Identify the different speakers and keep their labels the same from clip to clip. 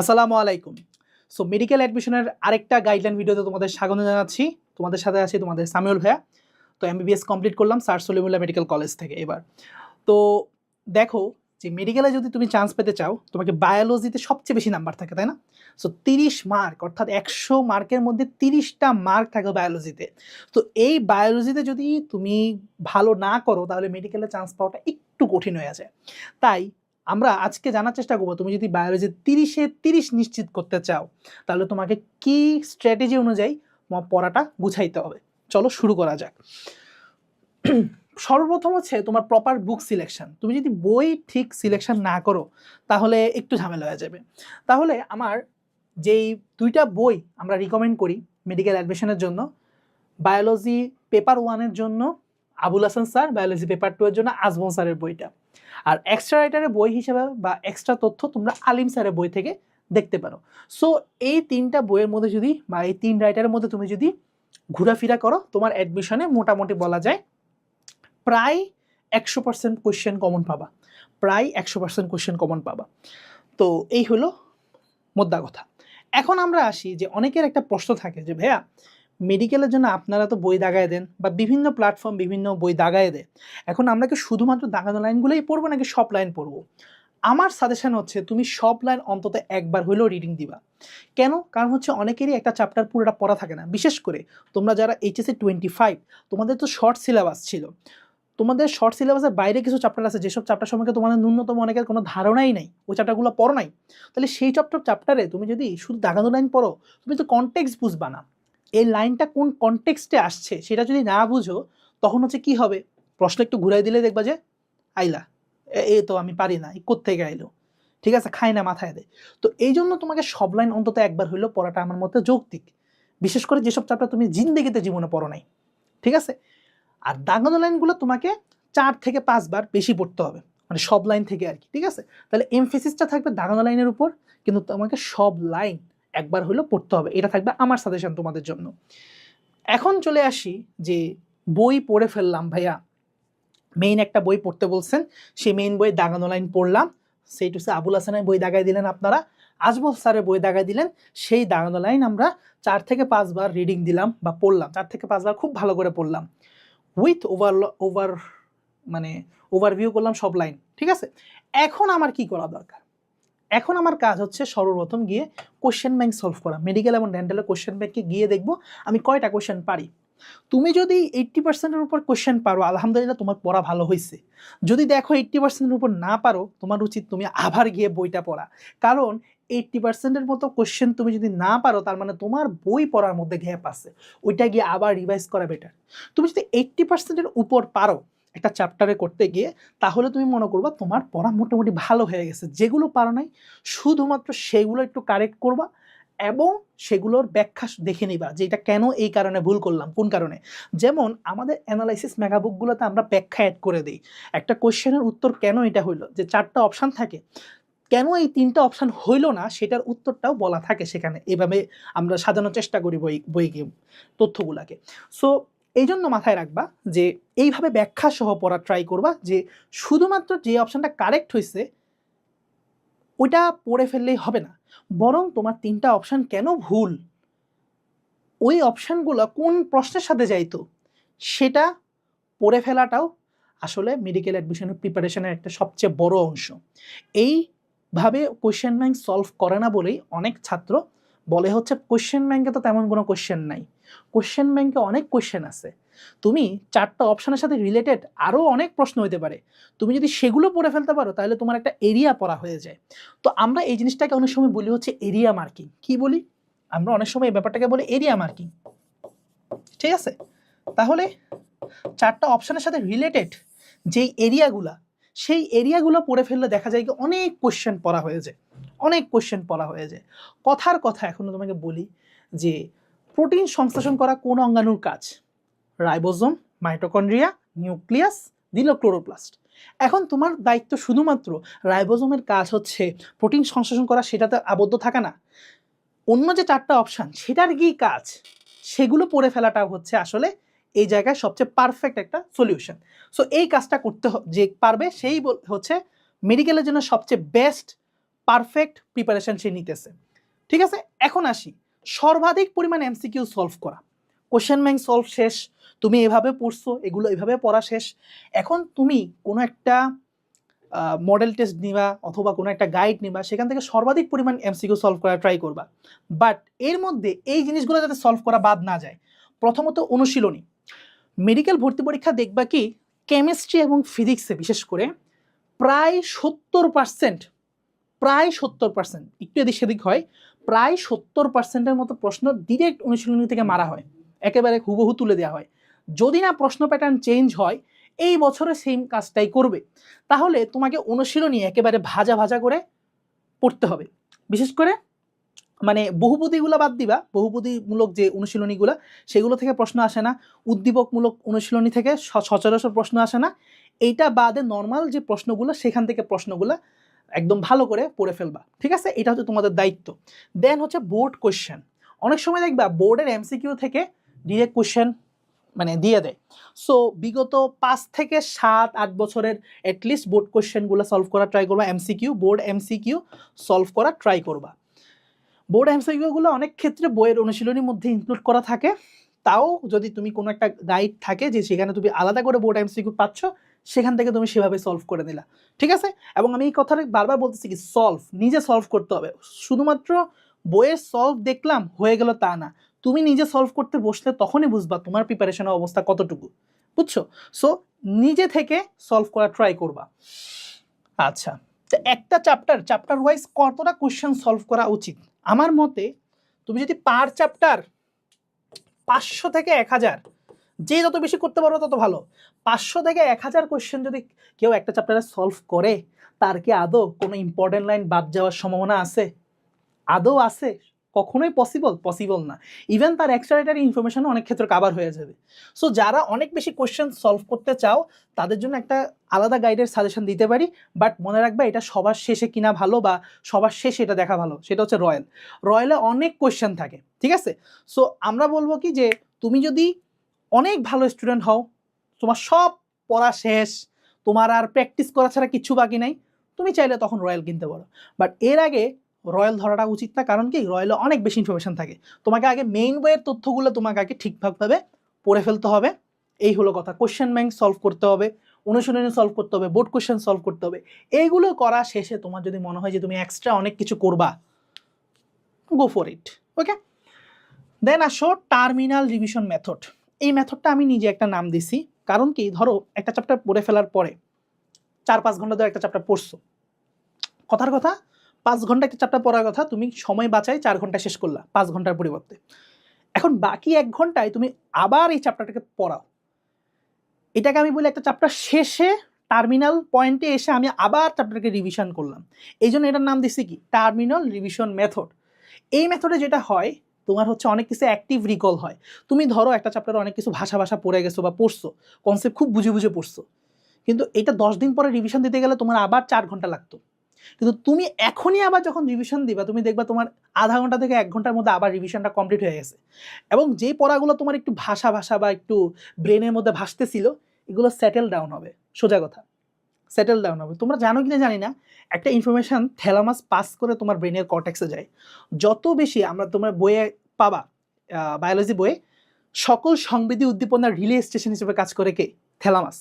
Speaker 1: আসসালামু আলাইকুম। So medical অ্যাডমিশনের আরেকটা গাইডলাইন ভিডিওতে তোমাদের স্বাগত জানাচ্ছি। তোমাদের সাথে আছি তোমাদের সামিউল ভাইয়া। তো এমবিবিএস কমপ্লিট করলাম স্যার সলিমুল্লাহ মেডিকেল কলেজ থেকে এবার। তো দেখো যে মেডিকেলে যদি তুমি চান্স পেতে চাও, তোমাকে বায়োলজিতে সবচেয়ে বেশি নাম্বার থাকে, তাই না? সো তিরিশ মার্ক অর্থাৎ একশো মার্কের মধ্যে তিরিশটা মার্ক থাকে বায়োলজিতে তো এই বায়োলজিতে যদি তুমি ভালো না করো, তাহলে মেডিকেলে চান্স পাওয়াটা একটু কঠিন হয়ে আছে তাই আমরা আজকে জানার চেষ্টা করব, তুমি যদি বায়োলজি তিরিশে তিরিশ নিশ্চিত করতে চাও, তাহলে তোমাকে কি স্ট্র্যাটেজি অনুযায়ী তোমার পড়াটা গুছাইতে হবে? চলো শুরু করা যাক। সর্বপ্রথম হচ্ছে তোমার প্রপার বুক সিলেকশন তুমি যদি বই ঠিক সিলেকশন না করো, তাহলে একটু ঝামেলা হয়ে যাবে। তাহলে আমার যেই দুইটা বই আমরা রিকমেন্ড করি মেডিকেল অ্যাডমিশনের জন্য বায়োলজি পেপার ওয়ানের জন্য, Abul Hasan sir biology paper two এর জন্য, আজমল স্যারের বইটা। আর এক্সট্রা রাইটারের বই হিসেবে বা এক্সট্রা তথ্য তোমরা আলিম স্যারের বই থেকে দেখতে পারো। সো এই তিনটা বইয়ের মধ্যে যদি বা এই তিন রাইটারের মধ্যে তুমি যদি ঘোরাফেরা করো, তোমার অ্যাডমিশনে মোটামুটি বলা যায় প্রায় একশো পার্সেন্ট কোয়েশ্চেন কমন পাবা। প্রায় একশো পার্সেন্ট কোয়েশ্চেন কমন পাবা। তো এই হলো মোদ্দা কথা। এখন আমরা আসি যে অনেকের একটা প্রশ্ন থাকে যে, ভাইয়া মেডিকেলের জন্য আপনারা তো বই দাগায় দেন বা বিভিন্ন প্ল্যাটফর্ম বিভিন্ন বই দাগায় দেয় এখন আমরা কি শুধুমাত্র দাগানো লাইনগুলোই পড়ব নাকি সব লাইন পড়ব? আমার সাজেশন হচ্ছে তুমি সব লাইন অন্তত একবার হলেও রিডিং দিবা। কেন? কারণ হচ্ছে অনেকেরই একটা চ্যাপ্টার পুরোটা পড়া থাকে না। বিশেষ করে তোমরা যারা এইচএসএ টোয়েন্টি ফাইভ তোমাদের তো শর্ট সিলেবাস ছিল। তোমাদের শর্ট সিলেবাসের বাইরে কিছু চ্যাপ্টার আছে, যেসব চ্যাপ্টার সম্পর্কে তোমাদের ন্যূনতম অনেকের কোনো ধারণাই নেই। ওই চ্যাপ্টারগুলো পড়ো নাই। তাহলে সেই চ্যাপ্টার চ্যাপ্টারে তুমি যদি শুধু দাগানো লাইন পড়ো, তুমি তো কনটেক্সট বুঝবা না। এই লাইনটা কোন কনটেক্সটে আসছে সেটা যদি না বুঝো, তখন হচ্ছে কি হবে? প্রশ্ন একটু ঘুরাই দিলে দেখবা যে, আইলা, এ- তো আমি পারি না কোথেকে আইলো? ঠিক আছে, খাই না মাথায় দে। তো এই জন্য তোমাকে সব লাইন অন্তত একবার হইলেও পড়াটা আমার মতে যৌক্তিক। বিশেষ করে যেসব চ্যাপ্টার তুমি জিন্দেগিতে জীবনে পড়ো নাই, ঠিক আছে? আর দাগানো লাইনগুলো তোমাকে চার থেকে পাঁচবার বেশি পড়তে হবে মানে সব লাইন থেকে আর কি, ঠিক আছে? তাহলে এমফেসিসটা থাকবে দাগানো লাইনের উপর, কিন্তু তোমাকে সব লাইন একবার হলেও পড়তে হবে। এটা থাকবে আমার সাজেশন তোমাদের জন্য। এখন চলে আসি যে বই পড়ে ফেললাম ভাইয়া। মেইন একটা বই পড়তে বলছেন, সেই মেইন বই দাগানো লাইন পড়লাম। সেইটু হচ্ছে আবুল হাসানের বই দাগাই দিলেন আপনারা। আজমল স্যারের বই দাগাই দিলেন। সেই দাগানো লাইন আমরা চার থেকে পাঁচবার রিডিং দিলাম বা পড়লাম। চার থেকে পাঁচবার খুব ভালো করে পড়লাম। উইথ ওভার ওভার মানে ওভারভিউ করলাম সব লাইন ঠিক আছে? এখন আমার কি করা দরকার? এখন আমার কাজ হচ্ছে সর্বপ্রথম গিয়ে কোশ্চেন ব্যাংক সলভ করা। মেডিকেল এবং ডেন্টালের কোশ্চেন ব্যাংকে গিয়ে দেখব আমি কয়টা কোশ্চেন পারি। তুমি যদি এইট্টি পার্সেন্টের উপর কোশ্চেন পারো, আলহামদুলিল্লাহ তোমার পড়া ভালো হয়েছে যদি দেখো এইট্টি পার্সেন্টের উপর না পারো, তোমার উচিত তুমি আবার গিয়ে বইটা পড়া। কারণ এইট্টি পার্সেন্টের মতো কোশ্চেন তুমি যদি না পারো, তার মানে তোমার বই পড়ার মধ্যে গ্যাপ আছে। ওইটা গিয়ে আবার রিভাইজ করা বেটার তুমি যদি এইট্টি পার্সেন্টের উপর পারো একটা চ্যাপ্টারে করতে গিয়ে তাহলে তুমি মনে করবা তোমার পড়া মোটামুটি ভালো হয়ে গেছে। যেগুলো পারো নাই, শুধুমাত্র সেগুলো একটু কারেক্ট করবা এবং সেগুলোর ব্যাখ্যা দেখে নিবা যে এটা কেন এই কারণে ভুল করলাম, কোন কারণে? যেমন আমাদের অ্যানালাইসিস মেগাবুকগুলোতে আমরা ব্যাখ্যা অ্যাড করে দিই। একটা কোয়েশ্চেনের উত্তর কেন এটা হইল? যে চারটা অপশান থাকে, কেন এই তিনটা অপশান হইল না? সেটার উত্তরটাও বলা থাকে সেখানে। এভাবে আমরা সাজানোর চেষ্টা করি বই বইকে তথ্যগুলাকে। সো এই জন্য মাথায় রাখবা যে এইভাবে ব্যাখ্যা সহ পড়া ট্রাই করবা যে শুধুমাত্র যে অপশানটা কারেক্ট হয়েছে ওইটা পড়ে ফেললেই হবে না। বরং তোমার তিনটা অপশান কেন ভুল? ওই অপশানগুলো কোন প্রশ্নের সাথে যাইতো? সেটা পড়ে ফেলাটাও আসলে মেডিকেল অ্যাডমিশনের প্রিপারেশনের একটা সবচেয়ে বড় অংশ। এইভাবে কোয়েশ্চেন ব্যাংক সলভ করে না বলেই অনেক ছাত্র বলে হচ্ছে কোয়েশ্চেন ব্যাংকে তো তেমন কোনো কোয়েশ্চেন নাই। কোয়েশ্চেন ব্যাংকে অনেক কোয়েশ্চেন আছে। তুমি চারটা অপশানের সাথে রিলেটেড আরও অনেক প্রশ্ন হতে পারে। তুমি যদি সেগুলো পড়ে ফেলতে পারো, তাহলে তোমার একটা এরিয়া পড়া হয়ে যায়। তো আমরা এই জিনিসটাকে অনেক সময় বলি হচ্ছে এরিয়া মার্কিং কি বলি? আমরা অনেক সময় এই ব্যাপারটাকে বলি এরিয়া মার্কিং ঠিক আছে? তাহলে চারটা অপশানের সাথে রিলেটেড যেই এরিয়াগুলা সেই এরিয়াগুলো পড়ে ফেললে দেখা যায় কি অনেক কোশ্চেন পড়া হয়ে যায়। অনেক কোয়েশ্চেন পড়া হয়ে যায়। কথার কথা এখনও তোমাকে বলি যে প্রোটিন সংশ্লেষণ করা কোন অঙ্গাণুর কাজ? রাইবোজোম মাইটোকন্ড্রিয়া নিউক্লিয়াস দিল ক্লোরোপ্লাস্ট এখন তোমার দায়িত্ব শুধুমাত্র রাইবোজোমের কাজ হচ্ছে প্রোটিন সংশ্লেষণ করা, সেটাতে আবদ্ধ থাকা না। অন্য যে চারটা অপশান সেটার কি কাজ? সেগুলো পড়ে ফেলাটা হচ্ছে আসলে এই জায়গায় সবচেয়ে পারফেক্ট একটা সলিউশন সো এই কাজটা করতে যে পারবে, সেই হচ্ছে মেডিকেলের জন্য সবচেয়ে বেস্ট পারফেক্ট প্রিপারেশন সে নিতেছে। ঠিক আছে? এখন আসি। সর্বাধিক পরিমাণ এমসিকিউ সলভ করা। কোশ্চেন ব্যাংক সলভ শেষ, তুমি এভাবে পড়ছো, এগুলো এভাবে পড়া শেষ। এখন তুমি কোনো একটা মডেল টেস্ট নিবা অথবা কোনো একটা গাইড নিবা, সেখান থেকে সর্বাধিক পরিমাণ এমসিকিউ সলভ করা ট্রাই করবা। বাট এর মধ্যে এই জিনিসগুলো যাতে সলভ করা বাদ না যায়, প্রথমত অনুশীলনী। মেডিকেল ভর্তি পরীক্ষা দেখবা কি কেমিস্ট্রি এবং ফিজিক্সে বিশেষ করে প্রায় সত্তর পার্সেন্ট প্রায় সত্তর পার্সেন্ট একটু এদিক সেদিক হয়। প্রায় সত্তর পার্সেন্টের মতো প্রশ্ন ডিরেক্ট অনুশীলনী থেকে মারা হয়। একেবারে হুবহু তুলে দেওয়া হয়। যদি না প্রশ্ন প্যাটার্ন চেঞ্জ হয়, এই বছরে সেম কাজটাই করবে। তাহলে তোমাকে অনুশীলনী একেবারে ভাজা ভাজা করে পড়তে হবে। বিশেষ করে মানে বহুপদীগুলো বাদ দিবা। বহুপদীমূলক যে অনুশীলনীগুলো, সেগুলো থেকে প্রশ্ন আসে না। উদ্দীপকমূলক অনুশীলনী থেকে সচরাচর প্রশ্ন আসে না। এইটা বাদে নর্মাল যে প্রশ্নগুলো, সেখান থেকে প্রশ্নগুলো একদম ভালো করে পড়ে ফেলবা, ঠিক আছে? এটা হচ্ছে তোমাদের দায়িত্ব। দেন হচ্ছে বোর্ড কোশ্চেন অনেক সময় দেখবা বোর্ডের এমসিকিউ থেকে ডিরেক্ট কোশ্চেন মানে দিয়ে দেয়। সো বিগত পাঁচ থেকে সাত, আট বছরের অ্যাটলিস্ট বোর্ড কোশ্চেনগুলো সলভ করা ট্রাই করবা এমসিকিউ বোর্ড এমসিকিউ সলভ করা ট্রাই করবা। বোর্ড এমসিকিউগুলো অনেক ক্ষেত্রে বইয়ের অনুশীলনীর মধ্যে ইনক্লুড করা থাকে। তাও যদি তুমি কোনো একটা গাইড থাকে যে সেখানে তুমি আলাদা করে বোর্ড এমসিকিউ পাচ্ছ সেখান থেকে তুমি সেভাবে সলভ করে নিলা, ঠিক আছে? এবং আমি এই কথাটা বারবার বলতেছি কি সলভ নিজে সলভ করতে হবে। শুধুমাত্র বইয়ের সলভ দেখলাম, হয়ে গেল তা না। তুমি নিজে সলভ করতে বসলে তখনই বুঝবা তোমার প্রিপারেশনের অবস্থা কতটুকু, বুঝছ? সো নিজে থেকে সলভ করা ট্রাই করবা। আচ্ছা তো একটা চ্যাপ্টার চ্যাপ্টার ওয়াইজ কতটা কোশ্চেন সলভ করা উচিত? আমার মতে, তুমি যদি পার চ্যাপ্টার পাঁচশো থেকে এক হাজার যে যত বেশি করতে পারো তত ভালো। পাঁচশো থেকে এক হাজার কোয়েশ্চেন যদি কেউ একটা চ্যাপ্টারে সলভ করে, তার কি আদৌ কোনো ইম্পর্টেন্ট লাইন বাদ যাওয়ার সম্ভাবনা আছে? আদৌ আছে? কখনোই পসিবল পসিবল না। ইভেন তার এক্সট্রাটারি ইনফরমেশনও অনেক ক্ষেত্রে কাভার হয়ে যাবে। সো যারা অনেক বেশি কোয়েশ্চেন সলভ করতে চাও, তাদের জন্য একটা আলাদা গাইডের সাজেশন দিতে পারি। বাট মনে রাখবে, এটা সবার শেষে কিনা ভালো বা সবার শেষে এটা দেখা ভালো। সেটা হচ্ছে রয়্যাল রয়্যালে অনেক কোয়েশ্চেন থাকে, ঠিক আছে? সো আমরা বলব কি যে, তুমি যদি অনেক ভালো স্টুডেন্ট হও। তোমার সব পড়া শেষ। তোমার আর প্র্যাকটিস করা ছাড়া কিচ্ছু বাকি নাই। তুমি চাইলে তখন রয়্যাল কিনতে পারো। বাট এর আগে রয়্যাল ধরাটা উচিত না, কারণ কি? রয়্যালে অনেক বেশি ইনফরমেশন থাকে। তোমাকে আগে মেইন বইয়ের তথ্যগুলো তোমাকে আগে ঠিকঠাকভাবে পড়ে ফেলতে হবে। এই হলো কথা। কোশ্চেন ব্যাংক সলভ করতে হবে। অনুশীলনী সলভ করতে হবে। বোর্ড কোশ্চেন সলভ করতে হবে। এইগুলো করা শেষে তোমার যদি মনে হয় যে তুমি এক্সট্রা অনেক কিছু করবা গো ফর ইট ওকে দেন আসো টার্মিনাল রিভিশন মেথড এই মেথডটা আমি নিজে একটা নাম দিছি। কারণ কি? ধরো, একটা চ্যাপ্টার পড়ে ফেলার পরে চার পাঁচ ঘণ্টা ধরে একটা চ্যাপ্টার পড়ছো। কথার কথা, পাঁচ ঘণ্টা একটা চ্যাপ্টার পড়ার কথা, তুমি সময় বাঁচাই চার ঘণ্টা শেষ করলা, পাঁচ ঘণ্টার পরিবর্তে। এখন বাকি এক ঘন্টায় তুমি আবার এই চ্যাপ্টারটাকে পড়াও। এটাকে আমি বলি একটা চ্যাপ্টার শেষে টার্মিনাল পয়েন্টে এসে আমি আবার চ্যাপ্টারকে রিভিশন করলাম। এই জন্য এটার নাম দিচ্ছি কি? টার্মিনাল রিভিশন মেথড এই মেথডে যেটা হয় তোমার হচ্ছে অনেক কিছু অ্যাক্টিভ রিকল হয়। তুমি ধরো একটা চ্যাপ্টারে অনেক কিছু ভাষা ভাষা পড়ে গেছো বা পড়ছো কনসেপ্ট খুব বুঝে বুঝে পড়ছো। কিন্তু এটা দশ দিন পরে রিভিশন দিতে গেলে তোমার আবার চার ঘণ্টা লাগতো। কিন্তু তুমি এখনই আবার যখন রিভিশন দিবা, তুমি দেখবা তোমার আধা ঘণ্টা থেকে এক ঘণ্টার মধ্যে আবার রিভিশনটা কমপ্লিট হয়ে গেছে। এবং যে পড়াগুলো তোমার একটু ভাষা ভাষা বা একটু ব্রেনের মধ্যে ভাসতেছিল, এগুলো সেটেল ডাউন হবে। সোজা কথা। সেটেল ডাউন হবে। তোমরা জানো কিনা জানি না, একটা ইনফরমেশান থ্যালামাস পাস করে তোমার ব্রেনের কর্টেক্সে যায়। যত বেশি আমরা তোমার বইয়ে পাবা বায়োলজি বইয়ে, সকল সংবেদী উদ্দীপনার রিলে স্টেশন হিসেবে কাজ করে কে? থ্যালামাস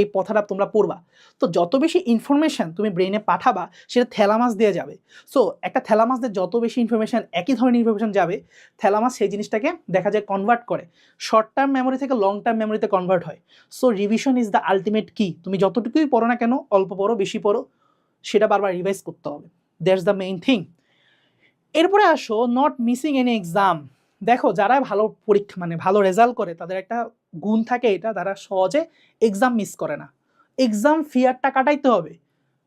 Speaker 1: এই কথাটা তোমরা পড়বা। তো যত বেশি ইনফরমেশন তুমি ব্রেনে পাঠাবা, সেটা থ্যালামাস দিয়ে যাবে। সো একটা থ্যালামাস দিয়ে যত বেশি ইনফরমেশন একই ধরনের ইনফরমেশন যাবে থ্যালামাস সেই জিনিসটাকে দেখা যায় কনভার্ট করে। শর্ট টার্ম মেমোরি থেকে লং টার্ম মেমোরিতে কনভার্ট হয়। So revision is the ultimate কি তুমি যতটুকুই পড়ো না কেন, অল্প পড়ো, বেশি পড়ো, সেটা বারবার রিভাইজ করতে হবে। দ্যাটস দ্য মেইন থিং এরপরে আসো নট মিসিং এনি এক্সাম দেখো, যারা ভালো পরীক্ষা মানে ভালো রেজাল্ট করে, তাদের একটা গুণ থাকে এটা, তারা সহজে এক্সাম মিস করে না। এক্সাম ফিয়ারটা কাটাইতে হবে।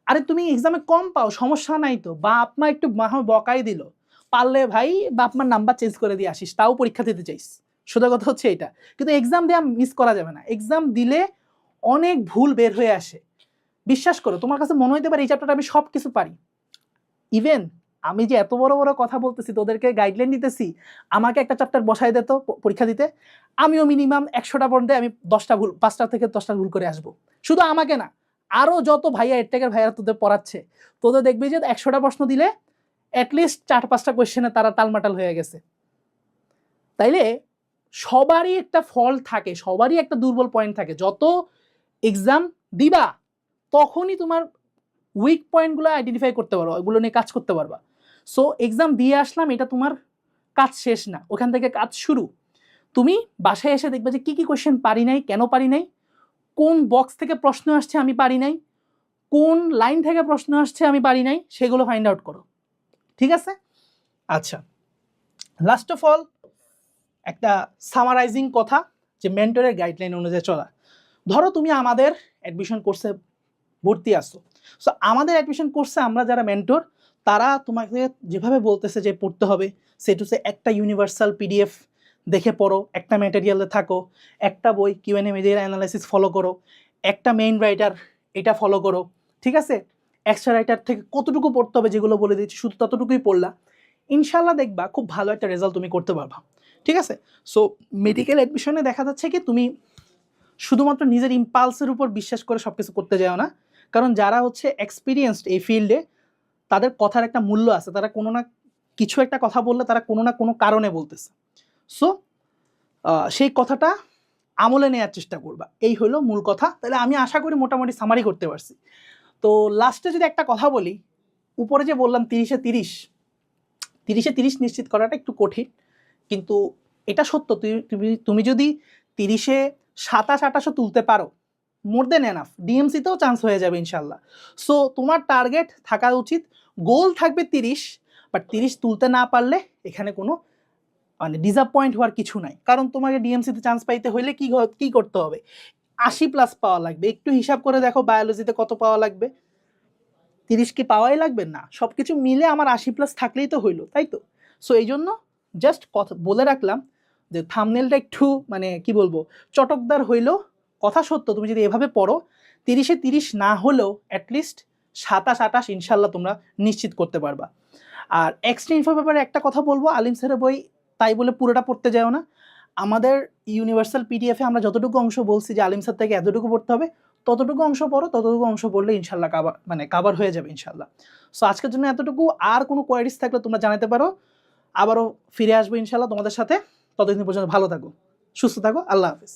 Speaker 1: আরে, তুমি এক্সামে কম পাও, সমস্যা নাই তো। বাপ মা একটু বকাই দিল। পারলে ভাই, বাপ মার নাম্বার চেঞ্জ করে দিয়ে আসিস, তাও পরীক্ষা দিতে চাইস। সোজা কথা হচ্ছে এটা। কিন্তু এক্সাম দেওয়া মিস করা যাবে না। এক্সাম দিলে অনেক ভুল বের হয়ে আসে। বিশ্বাস করো, তোমার কাছে মনে হইতে পারে এই চ্যাপ্টারটা আমি সব কিছু পারি। ইভেন আমি যে এত বড় বড় কথা বলতেছি, তোদেরকে গাইডলাইন দিতেছি, আমাকে একটা চ্যাপ্টার বসাই দিত পরীক্ষা দিতে। আমিও মিনিমাম একশোটা পর্যন্ত আমি দশটা ভুল, পাঁচটা থেকে দশটা ভুল করে আসব। শুধু আমাকে না আরও যত ভাইয়া এরটেকের ভাইয়া তোদের পড়াচ্ছে, তোদের দেখবি যে একশোটা প্রশ্ন দিলে অ্যাটলিস্ট চার পাঁচটা কোয়েশ্চেনে তারা তালমাটাল হয়ে গেছে। তাইলে সবারই একটা ফল থাকে, সবারই একটা দুর্বল পয়েন্ট থাকে। যত এক্সাম দিবা, তখনই তোমার উইক পয়েন্টগুলো আইডেন্টিফাই করতে পারো ওগুলো নিয়ে কাজ করতে পারবা। সো এক্সাম দিয়ে আসলাম, এটা তোমার কাজ শেষ না, ওখান থেকে কাজ শুরু। তুমি বাসায় এসে দেখবে যে কী কী কোয়েশ্চেন পারি নাই, কেন পারি নাই, কোন বক্স থেকে প্রশ্ন আসছে আমি পারি নাই, কোন লাইন থেকে প্রশ্ন আসছে আমি পারি নাই, সেগুলো ফাইন্ড আউট করো। ঠিক আছে? আচ্ছা লাস্ট অফ অল একটা সামারাইজিং কথা যে মেন্টরের গাইডলাইন অনুযায়ী চলা। ধরো তুমি আমাদের অ্যাডমিশন কোর্সে ভর্তি আসো সো আমাদের অ্যাডমিশন কোর্সে আমরা যারা মেন্টর তারা তোমাকে যেভাবে বলতেছে যে পড়তে হবে সেটুসে একটা ইউনিভার্সাল পিডিএফ দেখে পড়ো, একটা ম্যাটেরিয়ালে থাকো, একটা বই কিউএনএ মিডিয়ার অ্যানালাইসিস ফলো করো, একটা মেইন রাইটার এটা ফলো করো, ঠিক আছে? এক্সট্রা রাইটার থেকে কতটুকু পড়তে হবে যেগুলো বলে দিচ্ছি শুধু ততটুকুই পড়লা। ইনশাল্লাহ দেখবা খুব ভালো একটা রেজাল্ট তুমি করতে পারবা, ঠিক আছে? সো মেডিকেল অ্যাডমিশনে দেখা যাচ্ছে কি তুমি শুধুমাত্র নিজের ইম্পালসের উপর বিশ্বাস করে সব কিছু করতে যাও না, কারণ যারা হচ্ছে এক্সপিরিয়েন্সড এই ফিল্ডে তাদের কথার একটা মূল্য আছে। তারা কোনো না কিছু একটা কথা বললে তারা কোনো না কোনো কারণে বলতেছে। সো সেই কথাটা আমলে নেওয়ার চেষ্টা করবা। এই হলো মূল কথা। তাহলে আমি আশা করি মোটামুটি সামারি করতে পারছি। তো লাস্টে যদি একটা কথা বলি, উপরে যে বললাম তিরিশে তিরিশ তিরিশে তিরিশ নিশ্চিত করাটা একটু কঠিন। কিন্তু এটা সত্য তুমি, তুমি- যদি তিরিশে সাতাশ আটাশও তুলতে পারো মোর দেন এনাফ ডিএমসিতেও চান্স হয়ে যাবে, ইনশাল্লাহ। সো তোমার টার্গেট থাকা উচিত। গোল থাকবে তিরিশ বাট তিরিশ তুলতে না পারলে এখানে কোনো মানে ডিসঅ্যাপয়েন্ট হওয়ার কিছু নাই। কারণ তোমাকে ডিএমসিতে চান্স পাইতে হইলে কি কি করতে হবে? আশি প্লাস পাওয়া লাগবে। একটু হিসাব করে দেখো বায়োলজিতে কত পাওয়া লাগবে? তিরিশ কি পাওয়াই লাগবে? না। সব কিছু মিলে আমার আশি প্লাস থাকলেই তো হইল, তাই তো? সো এই জন্য জাস্ট কথা বলে রাখলাম যে থামনেলটা একটু মানে কি বলব, চটকদার হইলেও কথা সত্য, তুমি যদি এভাবে পড়ো, তিরিশে তিরিশ না হলেও অ্যাটলিস্ট সাতাশ আটাশ ইনশাল্লাহ তোমরা নিশ্চিত করতে পারবা। আর এক্সট্রা ইনফোর ব্যাপারে একটা কথা বলব, আলিম স্যারের বই তাই বলে পুরোটা পড়তে যাও না। আমাদের ইউনিভার্সাল পিডিএফে আমরা যতটুকু অংশ বলছি যে আলিম স্যার থেকে এতটুকু পড়তে হবে, ততটুকু অংশ পড়ো, ততটুকু অংশ পড়লে ইনশাল্লাহ কাবার মানে কাবার হয়ে যাবে ইনশাল্লাহ সো আজকের জন্য এতটুকু। আর কোনো কোয়ারিজ থাকলে তোমরা জানাতে পারো। আবারও ফিরে আসব ইনশাল্লাহ তোমাদের সাথে। ততদিন পর্যন্ত ভালো থাকো, সুস্থ থাকো, আল্লাহ হাফিজ।